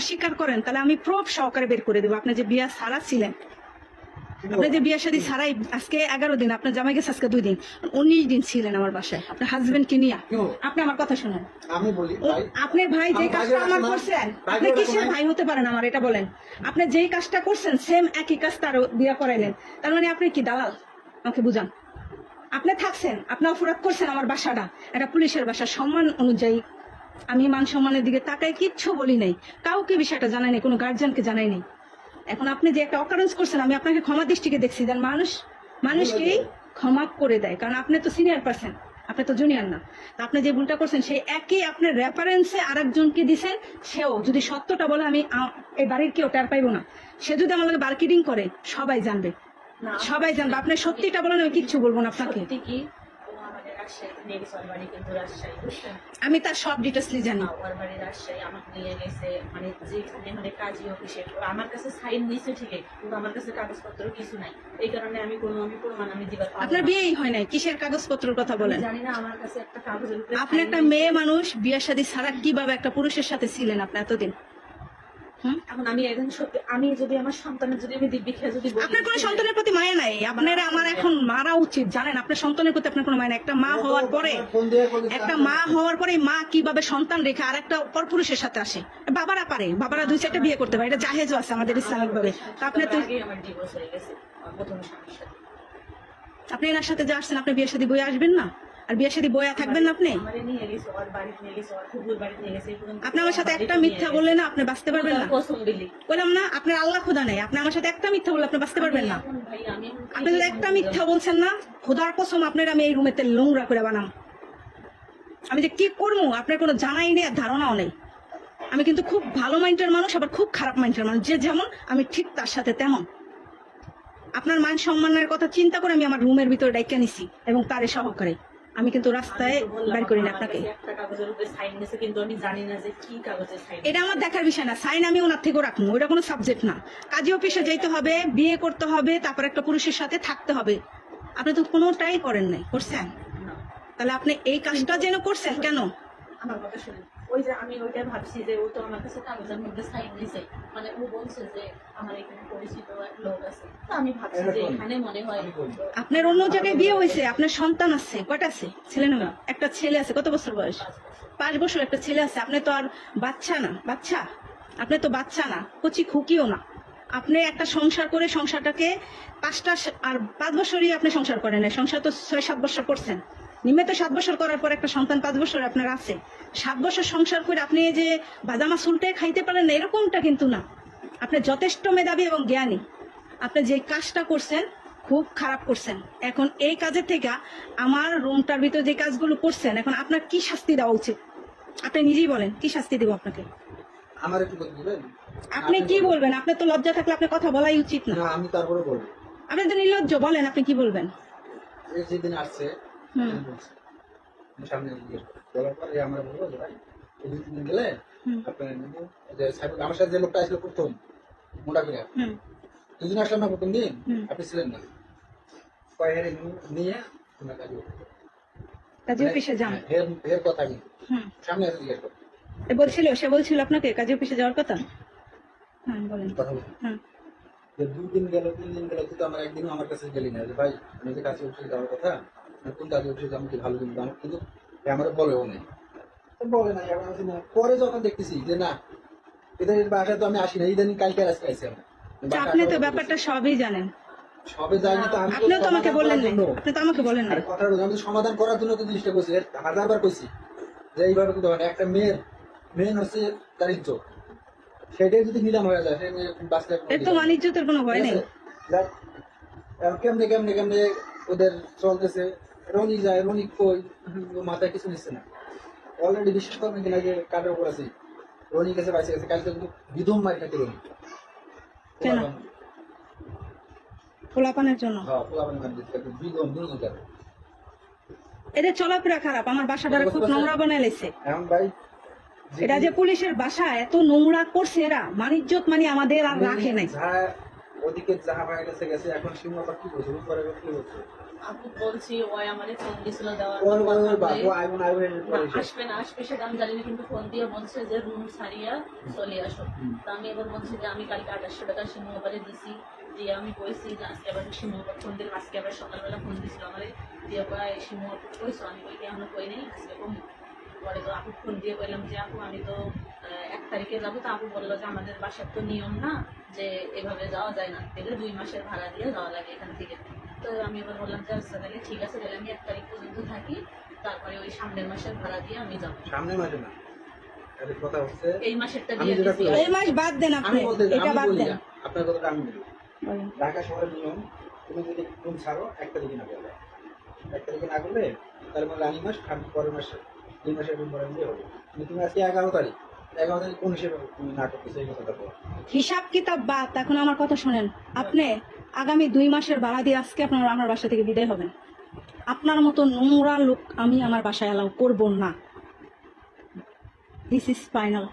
অস্বীকার করেন তাহলে আমি প্রুফ সহকারে বের করে দেবো। আপনি যে বিয়া সারা ছিলেন আপনি যে বিয়া শাদী সারাই আজকে এগারো দিন আপনার জামাই গেছে আজকে দুই দিন উনিশ দিন ছিলেন আমার বাসায়। আপনার হাজবেন্ড কে নিয়ে আপনি আমার কথা শুনেন। আমি বলি ভাই। আপনি ভাই যে কাজটা আমার করছেন আপনি কিসের ভাই হতে পারেন আমার এটা বলেন। আপনি যেই কাজটা করছেন সেম একই কাজ তার বিয়া করাইলেন। তার মানে আপনি কি দালাল? আমাকে বুঝান। আপনি থাকছেন আপনি অপরাধ করছেন আমার বাসাটা। এটা পুলিশের বাসা সম্মান অনুযায়ী আমি মান সম্মানের দিকে তাকাই কিচ্ছু বলি নাই। কাউকে বিষয়টা জানাই নাই কোনো গার্জিয়ানকে জানাই নাই। এখন আপনি যে একটা অকারেন্স করছেন আমি আপনাকে ক্ষমা দৃষ্টিকে দেখছি। যেন মানুষ মানুষকেই ক্ষমা করে দেয়। কারণ আপনি তো সিনিয়র পার্সন আপনি তো জুনিয়র না। আপনি যে ভুলটা করছেন সেই একই আপনার রেফারেন্সে আরেকজনকে দিছেন সেও যদি সত্যটা বলে আমি এই বাড়ির কেউ টের পাইবো না। সে যদি আমাকে মার্কেটিং করে সবাই জানবে। সবাই জানবে। আপনি সত্যিটা বলেন আমি কিচ্ছু বলব না আপনাকে। সত্যি কি ও আমাদের রাজশাহীতে নিয়ে গেছে ওর বাড়ি কিন্তু রাজশাহী বুঝছেন? আমি তার সব ডিটেলসলি জানি। ওর বাড়ি রাজশাহী আমাকে নিয়ে গেছে মানে যেখানে মানে কাজী অফিসে। আমার কাছে সাইন নিয়েছে ঠিকই কিন্তু আমার কাছে কাগজপত্র কিছু নাই। এই কারণে আমি কোনো আমি প্রমাণ আমি দিবার আপনার বিয়েই হয় নাই? কিসের কাগজপত্রের কথা বলেন? জানি না আমার কাছে একটা কাগজের আপনি একটা মেয়ে মানুষ বিয়ে শাদী ছাড়া কীভাবে একটা পুরুষের সাথে ছিলেন আপনি এতদিন? এখন আমি সত্যি আমি যদি আমার সন্তানের যদি আমি দিব্যি খেয়ে যদি আপনার কোনো সন্তানের প্রতি মায়া নাই? আপনার আমার এখন মারা উচিত জানেন? আপনার সন্তানের প্রতি আপনার কোনো মায়া নাই। একটা মা হওয়ার পরে একটা মা হওয়ার পরে মা কীভাবে সন্তান রেখে আর একটা পরপুরুষের সাথে আসে? বাবারা পারে বাবারা দুই চারটা বিয়ে করতে পারে। এটা জাহেজও আছে আমাদের ইসলামিক ভাবে তা আপনি তো হয়ে আপনি এনার সাথে যে আসছেন আপনি বিয়ের সাথে বয়ে আসবেন না? আর বিয়ের সাথে বয়া থাকবেন না আপনি? আপনি আমার সাথে একটা মিথ্যা গেছে। বললে না আপনি বাঁচতে পারবেন না। বললাম না আপনার আল্লাহ খোদা নেই। আপনি আমার সাথে একটা মিথ্যা বললে আপনি বাঁচতে পারবেন না। আপনি যদি একটা মিথ্যা বলছেন না খোদার কসম আপনার আমি এই রুমেতে নোংরা করে বানাম। আমি যে কি করব? আপনার কোনো জানাই নেই আর ধারণাও নেই। আমি কিন্তু খুব ভালো মাইন্ডের মানুষ আবার খুব খারাপ মাইন্ডের মানুষ। যে যেমন আমি ঠিক তার সাথে তেমন। আপনার মান সম্মানের কথা চিন্তা করে আমি আমার রুমের ভিতরে ডাইকা নিছি এবং তারে সহকারে। আমি কিন্তু রাস্তায় বের করি না আপনাকে। এটা আমার দেখার বিষয় না। সাইন আমি ওনার থেকেও রাখব। ওটা কোনো সাবজেক্ট না। কাজী অফিসে যেতে হবে, বিয়ে করতে হবে, তারপর একটা পুরুষের সাথে থাকতে হবে। আপনি তো কোনোটাই করেন নাই। করছেন? তাহলে আপনি এই কাজটা যেন করছেন, কেন? আমার কথা শুনে ওই যে আমি ওইটা ভাবছি যে ও তো আমার কাছে কাগজের মধ্যে সাইন দিছে। মানে ও বলছে যে আমার এখানে পরিচিত এক লোক আছে। তো আমি ভাবছি যে এখানে মনে হয় আপনার অন্য জায়গায় বিয়ে হয়েছে? আপনার সন্তান আছে? কয়টা আছে? ছেলে না একটা ছেলে আছে। কত বছর বয়স? পাঁচ বছর একটা ছেলে আছে। আপনি তো আর বাচ্চা না। বাচ্চা? আপনি তো বাচ্চা না। কচি খুকিও না। আপনি একটা সংসার করে সংসারটাকে পাঁচটা আর পাঁচ বছরই আপনি সংসার করেন সংসার তো ছয় সাত বছর করছেন। নিম্নে তো সাত বছর করার পর একটা সন্তান পাঁচ বছর আপনার আছে। সাত বছর সংসার করে আপনি যে বাদামা সুলটে খাইতে পারেন না এরকমটা কিন্তু না। আপনি যথেষ্ট মেধাবী এবং জ্ঞানী। আপনি যে কাজটা করছেন খুব খারাপ করছেন। এখন এই কাজের থেকে আমার রুমটার ভিতরে যে কাজগুলো করছেন এখন আপনার কি শাস্তি দেওয়া উচিত? আপনি নিজেই বলেন কি শাস্তি দেবো আপনাকে? আমার একটু বলবেন আপনি কি বলবেন? আপনার তো লজ্জা থাকলে আপনার কথা বলাই উচিত না। না আমি তারপরে বলব। আপনি তো নির্লজ্জ বলেন আপনি কি বলবেন? যেদিন আসছে সামনে জিজ্ঞেস। বলার পরে আমরা বলব যে ভাই দুই গেলে হুম। আপনার যে আমার সাথে যে লোকটা আসলো প্রথম মোটা করে দুদিন আসলাম না প্রথম দিন? আপনি ছিলেন না। কয়ের নিয়ে আপনার কাজে কাজী অফিসে যান। এর এর কথা কি? সামনে জিজ্ঞেস বলছিল সে বলছিল আপনাকে কাজী অফিসে যাওয়ার কথা? হ্যাঁ বলেন। কথা বলব হুম। যে দুই দিন গেল তিন দিন গেল তুই তো আমার একদিনও আমার কাছে গেলি না। যে ভাই আমি যে কাছে অফিসে যাওয়ার কথা কোন কাজে অফিসে যাব কি ভালো কিন্তু আমার কিন্তু এ আমার বলেও নেই বলে পরে যখন দেখতেছি যে না এদের বাসায় তো আমি আসি না ইদানিং কালকে আজকে আমি আপনি তো ব্যাপারটা সবই জানেন। সবে যাইনি তো আমি তো তো আমাকে সমাধান বললেন করার না জন্য- আপনি তো আমাকে বলেন না কথাটা আমি সমাধান করার জন্য তো জিনিসটা করছি। এর হাজার বার কইছি যে এইভাবে কিন্তু একটা মেয়ের মেন হচ্ছে তার ইজ্জত। সেটাই যদি নিলাম হয়ে যায় সেই মেয়ে বাঁচতে এর তো বাণিজ্যতের কোনো ভয় নেই। দেখ, কেমনে কেমনে কেমনে ওদের চলতেছে? রনি যায় রনি কই? মাথায় কিছু নিচ্ছে না। অলরেডি বিশ্বাস করবেন কিনা যে কাঠের উপর আছে? রনি গেছে বাইসে গেছে কালকে কিন্তু বিধম মারি খাইতে রনি? পোলাপানের জন্য? হ্যাঁ পোলাপান মারি দিতে খাইতে বিধম দুজন যাবে এদের চলাফেরা খারাপ আমার বাসাটারে খুব নোংরা বানায় লেছে এটা যে পুলিশের বাসা এত নোংরা করছে এরা মানিজ্যত মানে আমাদের আর রাখে নাই। ওদিকে যাহা কাছে গেছে এখন আবার কি বলছে কি বলছে আপু বলছি ওই আমারে ফোন দিছিল দেওয়ার। আসবে না আসবে সেটা আমি জানি না কিন্তু ফোন দিয়ে বলছে যে রুম ছাড়িয়া চলে আসো। তা আমি এবার বলছি যে আমি কালকে আঠাশশো টাকা দিছি। দিয়ে আমি কইছি যে আজকে আবার ফোন দিলাম আজকে আবার সকালবেলা ফোন দিছিল আমার। দিয়ে কইছো আমি কই এখনও কই নেই আজকে কম পরে তো আপু ফোন দিয়ে কইলাম যে আপু আমি তো এক তারিখে যাব। তো আপু বলল যে আমাদের বাসার তো নিয়ম না যে এভাবে যাওয়া যায় না। দুই মাসের ভাড়া দিয়ে যাওয়া লাগে এখান থেকে। তো আমি এবার বললাম যে আচ্ছা তাহলে ঠিক আছে তাহলে আমি এক তারিখ পর্যন্ত থাকি। তারপরে ওই সামনের মাসের ভাড়া দিয়ে আমি যাব। সামনে মাঝে না? কথা হচ্ছে এই মাসেরটা দিয়ে যেটা দিছি। করি- এই মাস বাদ দেন আপনি এটা বাদ দেন। আপনার কথাটা আমি বলি। ঢাকা শহরের নিয়ম তুমি যদি রুম ছাড়ো এক তারিখে না করবে এক তারিখে না করলে তাহলে মানে রানি মাস পরের মাসে দুই মাসের রুম ভাড়া দিয়ে হবে। কিন্তু তুমি আজকে এগারো তারিখ এগারো তারিখ কোন হিসেবে তুমি না করতেছো এই কথাটা বলো। হিসাব কিতাব বাদ এখন আমার কথা শোনেন। আপনি আগামী দুই মাসের ভাড়া দিয়ে আজকে আপনার আমার বাসা থেকে বিদায় হবেন। আপনার মতো নোংরা লোক আমি আমার বাসায় অ্যালাউ করব না। দিস ইজ ফাইনাল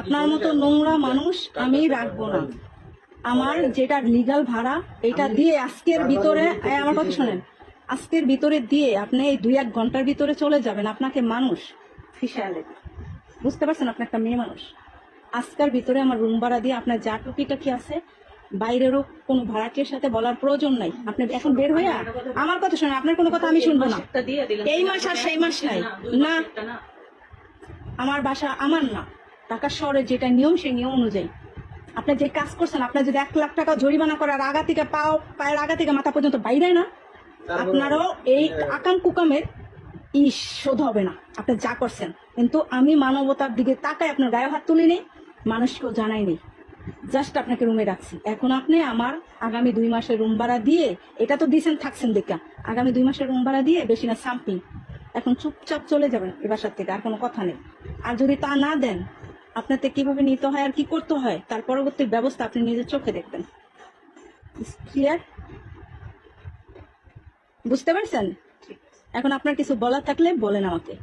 আপনার মতো নোংরা মানুষ আমি রাখব না। আমার যেটা লিগাল ভাড়া এটা দিয়ে আজকের ভিতরে আমার কথা শোনেন। আজকের ভিতরে দিয়ে আপনি এই দুই এক ঘণ্টার ভিতরে চলে যাবেন। আপনাকে মানুষ ফিসালে বুঝতে পারছেন? আপনি একটা মেয়ে মানুষ। আজকের ভিতরে আমার রুম ভাড়া দিয়ে আপনার যা টুকিটাকি আছে বাইরেরও কোনো ভাড়াটির সাথে বলার প্রয়োজন নাই। আপনি এখন বের হইয়া আমার কথা শোনেন আপনার কোনো কথা আমি শুনব না। এই মাস আর সেই মাস নাই। না। আমার বাসা আমার না। ঢাকা শহরের যেটা নিয়ম সেই নিয়ম অনুযায়ী। আপনি যে কাজ করছেন আপনার যদি এক লাখ টাকা জরিমানা করার আগা থেকে পাও পায়ের আগা থেকে মাথা পর্যন্ত বাইরে না আপনারও এই আকাম কুকামের ই শোধ হবে না। আপনি যা করছেন। কিন্তু আমি মানবতার দিকে তাকায় আপনার গায়ে হাত তুলি নেই মানুষকেও জানাই নেই জাস্ট আপনাকে রুমে রাখছি। এখন আপনি আমার আগামী দুই মাসের রুম ভাড়া দিয়ে এটা তো দিয়েছেন থাকছেন দেখা আগামী দুই মাসের রুম ভাড়া দিয়ে বেশি না সামথিং এখন চুপচাপ চলে যাবেন এ বাসার থেকে আর কোনো কথা নেই। আর যদি তা না দেন আপনাতে কীভাবে নিতে হয় আর কি করতে হয় তার পরবর্তী ব্যবস্থা আপনি নিজের চোখে দেখবেন। ক্লিয়ার বুঝতে পারছেন? এখন আপনার কিছু বলার থাকলে বলেন আমাকে।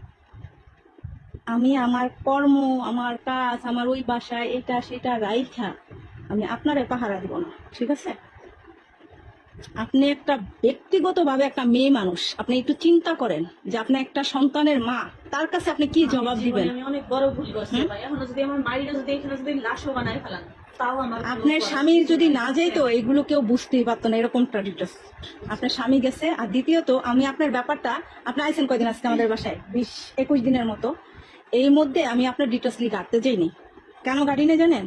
আমি আমার কর্ম আমার কাজ আমার ওই বাসায় এটা সেটা রাইখা আমি আপনারে পাহারা দিব না ঠিক আছে? আপনি একটা ব্যক্তিগতভাবে একটা মেয়ে মানুষ আপনি একটু চিন্তা করেন যে আপনি একটা সন্তানের মা তার কাছে আপনি কি জবাব দিবেন? অনেক বড় ভুল করছি ভাই। এখনও যদি আমার মাইরে যদি এখানে যদি লাশও বানায় ফেলান তাও আপনার স্বামীর যদি। না যেত এগুলো কেউ বুঝতেই পারতো না এরকম আপনার স্বামী গেছে আর দ্বিতীয়ত আমি আপনার ব্যাপারটা আপনি আইসেন কয়দিন আজকে আমাদের বাসায়? বিশ একুশ দিনের মতো। এই মধ্যে আমি আপনার ডিটেলসলি কাটতে যাইনি। কেন গাড়ি নিয়ে জানেন?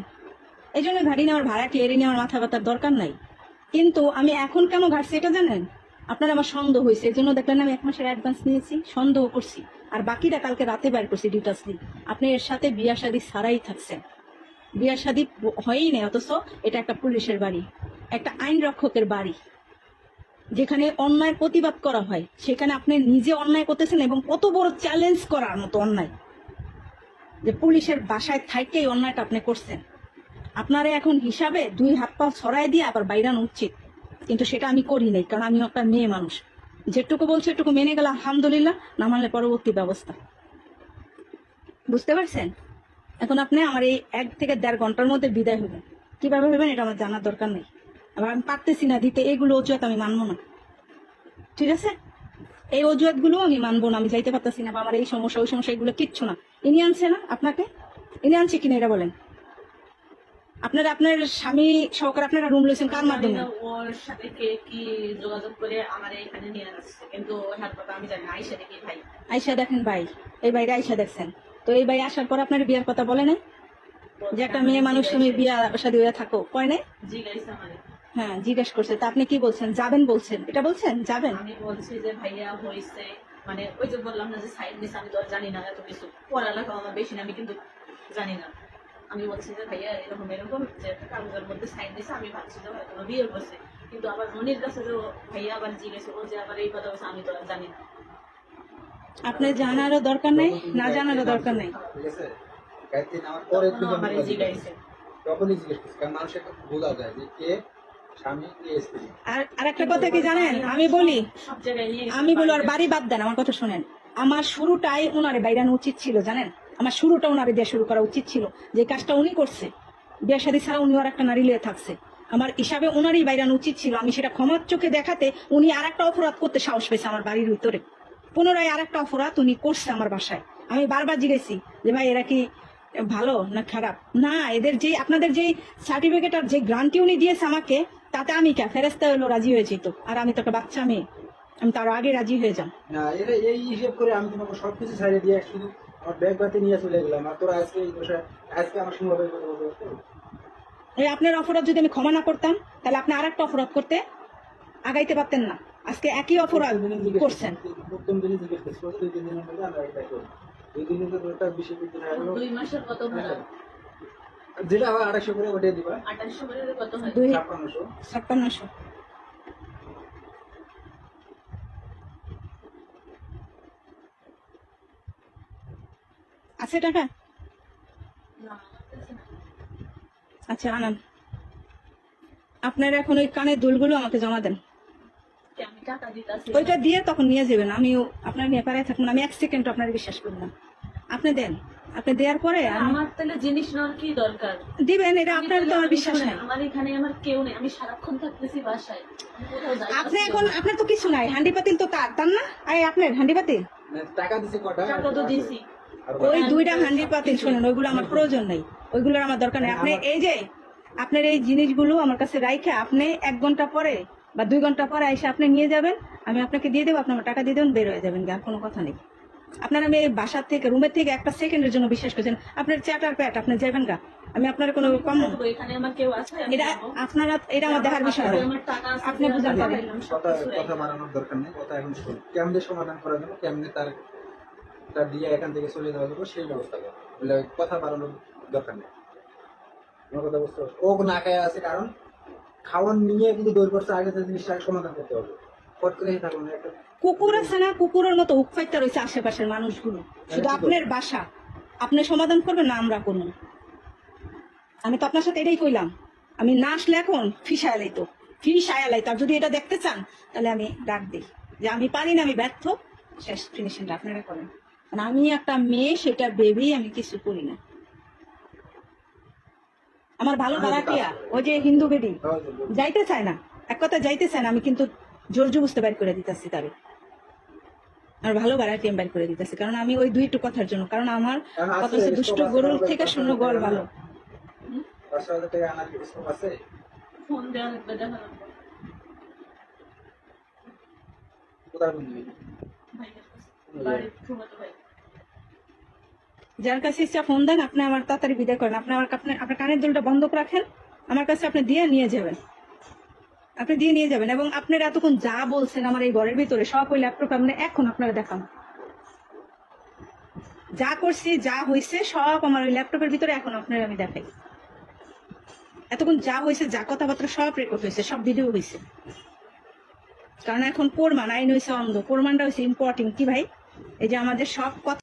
এই জন্য গাড়ি নেওয়ার ভাড়াটি এড়ে নেওয়ার মাথা ব্যথার দরকার নাই। কিন্তু আমি এখন কেন ঘাটছি এটা জানেন? আপনার আমার সন্দেহ হয়েছে, এই জন্য দেখলেন আমি এক মাসের অ্যাডভান্স নিয়েছি, সন্দেহ করছি। আর বাকিটা কালকে রাতে বের করছি ডিটেলসলি আপনি এর সাথে বিয়া শাদী ছাড়াই থাকছেন। বিয়া শাদী হয়ই নেই, অথচ এটা একটা পুলিশের বাড়ি, একটা আইন রক্ষকের বাড়ি। যেখানে অন্যায় প্রতিবাদ করা হয়, সেখানে আপনি নিজে অন্যায় করতেছেন এবং কত বড় চ্যালেঞ্জ করার মতো অন্যায়। যে পুলিশের বাসায় থাইকেই অন্যায়টা আপনি করছেন। আপনারা এখন হিসাবে দুই হাত পা ছড়াই দিয়ে আবার বাইরানো উচিত। কিন্তু সেটা আমি করি নাই, কারণ আমি একটা মেয়ে মানুষ। যেটুকু বলছে এটুকু মেনে গেলে, আলহামদুলিল্লাহ, না মানলে পরবর্তী ব্যবস্থা। বুঝতে পারছেন? এখন আপনি আমার এই এক থেকে দেড় ঘণ্টার মধ্যে বিদায় হবেন। কীভাবে হবেন এটা আমার জানার দরকার নেই। আবার আমি পারতেছি না দিতে, এগুলো অজুহাত আমি মানবো না। ঠিক আছে? এই অজুহাতগুলো আমি মানবো না, আমি যাইতে পারতেছি না, বা আমার এই সমস্যা, ওই সমস্যা, এগুলো কিচ্ছু না। ইনি আনছে না আপনাকে? ইনি আনছে কিনা এটা বলেন। আপনার আপনার স্বামী সহকারে আপনারা রুম লইছেন কার মাধ্যমে? ওর সাথে কে কি যোগাযোগ করে আমার এখানে নিয়ে আসছে কিন্তু হ্যাঁ কথা আমি জানি দেখি ভাই। দেখেন ভাই এই বাইরে আইসা দেখছেন। তো এই ভাই আসার পর আপনার বিয়ার কথা বলে নাই? যে একটা মেয়ে মানুষ তুমি বিয়া শাদী হয়ে থাকো কয় নাই? জিজ্ঞাসা আমার হ্যাঁ জিজ্ঞেস করছে। তা আপনি কি বলছেন? যাবেন বলছেন? এটা বলছেন? যাবেন? আমি বলছি যে ভাইয়া হয়েছে মানে ওই যে বললাম না যে সাইড নিস আমি তো জানি না এত কিছু। পড়ালেখা আমার বেশি না আমি কিন্তু জানি না। আমি বলছি যে ভাইয়া এরকম এরকম যে কাগজের মধ্যে সাইড দিছে আমি ভাবছি যে হয়তো বিয়ে করছে। কিন্তু আবার মনির কাছে যে ভাইয়া আবার জিজ্ঞেস ও যে আবার এই কথা বলছে আমি তো আর জানি না। আপনি জানারও দরকার নেই না জানারও দরকার নেই? তখনই জিজ্ঞেস করছি কারণ মানুষ একটা বোঝা যায় যে কে আর আর একটা কথা কি জানেন? আমি বলি গেছে আমি বলি আর বাড়ি বাদ দেন আমার কথা শোনেন। আমার শুরুটাই ওনারে বাইরানো উচিত ছিল জানেন? আমার শুরুটা ওনারে দিয়ে শুরু করা উচিত ছিল। যে কাজটা উনি করছে বিয়ে শাদী ছাড়া উনি আর একটা নারী লিয়ে থাকছে। আমার হিসাবে ওনারই বাইরানো উচিত ছিল। আমি সেটা ক্ষমার চোখে দেখাতে উনি আর একটা অপরাধ করতে সাহস পেয়েছে আমার বাড়ির ভিতরে। পুনরায় আর একটা অপরাধ উনি করছে আমার বাসায়। আমি বারবার জিজ্ঞেসি যে ভাই এরা কি ভালো না খারাপ? না এদের যে আপনাদের যে সার্টিফিকেট আর যে গ্রান্টি উনি দিয়েছে আমাকে তাতে আমি কে? ফেরেস্তা হলো রাজি হয়ে যেত। আর আমি তো একটা বাচ্চা মেয়ে। আমি তার আগে রাজি হয়ে যাম। না এটা এই হিসেব করে আমি তোমাকে সবকিছু ছাড়ে দিয়ে শুধু আমার ব্যাগ নিয়ে চলে গেলাম। আর তোরা আজকে এই দোষা আজকে আমার সঙ্গে এই আপনার অপরাধ যদি আমি ক্ষমা না করতাম তাহলে আপনি আর একটা অপরাধ করতে আগাইতে পারতেন না। আজকে একই অপরাধ করছেন। প্রথম দিনই জিজ্ঞেস করছি, দুই তিন দিনের মধ্যে আমরা এটা করি। দুই দিন কিন্তু একটা বিশেষ দুই মাসের কত ভাড়া যেটা আবার আড়াইশো করে ওটা দিবা। আঠাশশো করে কত হয়? ছাপ্পান্নশো। ছাপ্পান্নশো। আছে টাকা। আচ্ছা আনান। আপনার এখন ওই কানের দুলগুলো আমাকে জমা দেন। ওইটা দিয়ে তখন নিয়ে যাবেন। আমি আপনার নিয়ে পাড়ায় থাকুন আমি এক সেকেন্ড আপনার বিশ্বাস করব না। আপনি দেন। আপনি দেওয়ার পরে আমার তাহলে জিনিস নেওয়ার কি দরকার? দিবেন এটা আপনার তো আমার বিশ্বাস নাই। আমার এখানে আমার কেউ নেই আমি সারাক্ষণ থাকতেছি বাসায়। আপনি এখন আপনার তো কিছু নাই হান্ডি পাতিল তো তার তার না? আরে আপনার হান্ডি পাতিল। মানে টাকা দিছে কটা টাকা তো দিছি। ওই দুইটা হান্ডি পাতিল শোনেন ওইগুলো আমার প্রয়োজন নেই। ওইগুলোর আমার দরকার নেই। আপনি এই যে আপনার এই জিনিসগুলো আমার কাছে রাইখে আপনি এক ঘণ্টা পরে বা দুই ঘণ্টা পরে এসে আপনি নিয়ে যাবেন আমি আপনাকে দিয়ে দেবো আপনি আমার টাকা দিয়ে দেবেন বের হয়ে যাবেন আর কোনো কথা নেই। আপনার আমি বাসার থেকে রুমের থেকে একটা সেকেন্ডের জন্য বিশ্বাস করছেন। আপনার চ্যাটার প্যাট আপনি যাবেন গা? আমি আপনার কোনো কম এখানে আমার কেউ আছে এটা আপনারা এটা আমার দেখার বিষয় আপনি পারেন। কথা বাড়ানোর দরকার নেই কথা এখন শোন কেমনে সমাধান করা যাবে কেমনে তার তার দিয়ে এখান থেকে চলে যাওয়া যাবে সেই ব্যবস্থা করো। বলে কথা বাড়ানোর দরকার নেই। আমার কথা বুঝতে পারছ? ও না খায় আছে কারণ খাওয়ান নিয়ে কিন্তু দৌড় করছে আগে থেকে জিনিসটা সমাধান করতে হবে। কুকুর আছে না? কুকুরের মতো উকফাইতে রয়েছে আশেপাশের মানুষগুলো। শুধু আপনার বাসা। আপনি সমাধান করবেন না আমরা করব আমি তো আপনার সাথে এটাই কইলাম। আমি না আসলে এখন ফিস আয়ালাই তো। ফিস আয়ালাই। তার যদি এটা দেখতে চান তাহলে আমি ডাক দিই। যে আমি পারি না আমি ব্যর্থ। শেষ ফিনিশিংটা আপনারা করেন। কারণ আমি একটা মেয়ে সেটা বেবি আমি কিছু করি না। আমার ভালো ভাড়াটিয়া ওই যে হিন্দু বেডি যাইতে চায় না। এক কথা যাইতে চায় না। আমি কিন্তু জোর বুঝতে বাইর করে দিতেছি তারে। আর ভালো বাড়াটি আমি বাইর করে দিতেছি কারণ আমি ওই দুই দুইটু কথার জন্য কারণ আমার কথা হচ্ছে দুষ্ট গরুর থেকে শূন্য গড় ভালো। যার কাছে ইচ্ছা ফোন দেন আপনি আমার তাড়াতাড়ি বিদায় করেন। আপনি আমার আপনার কানের দুলটা বন্ধ করে রাখেন আমার কাছে আপনি দিয়ে নিয়ে যাবেন। আপনি দিয়ে নিয়ে যাবেন এবং আপনারা এতক্ষণ যা বলছেন আমার এই ঘরের ভিতরে সব ওই ল্যাপটপ আপনি এখন আপনারা দেখান যা করছি, যা হয়েছে সব আমার ওই ল্যাপটপের ভিতরে এখন আপনার আমি দেখাই। এতক্ষণ যা হয়েছে যা কথাবার্তা সব রেকর্ড হয়েছে সব ভিডিও হয়েছে কারণ এখন প্রমাণ, আইন হয়েছে অন্ধ। প্রমাণটা হয়েছে ইম্পর্টেন্ট কি ভাই? এই যে আমাদের সব কথা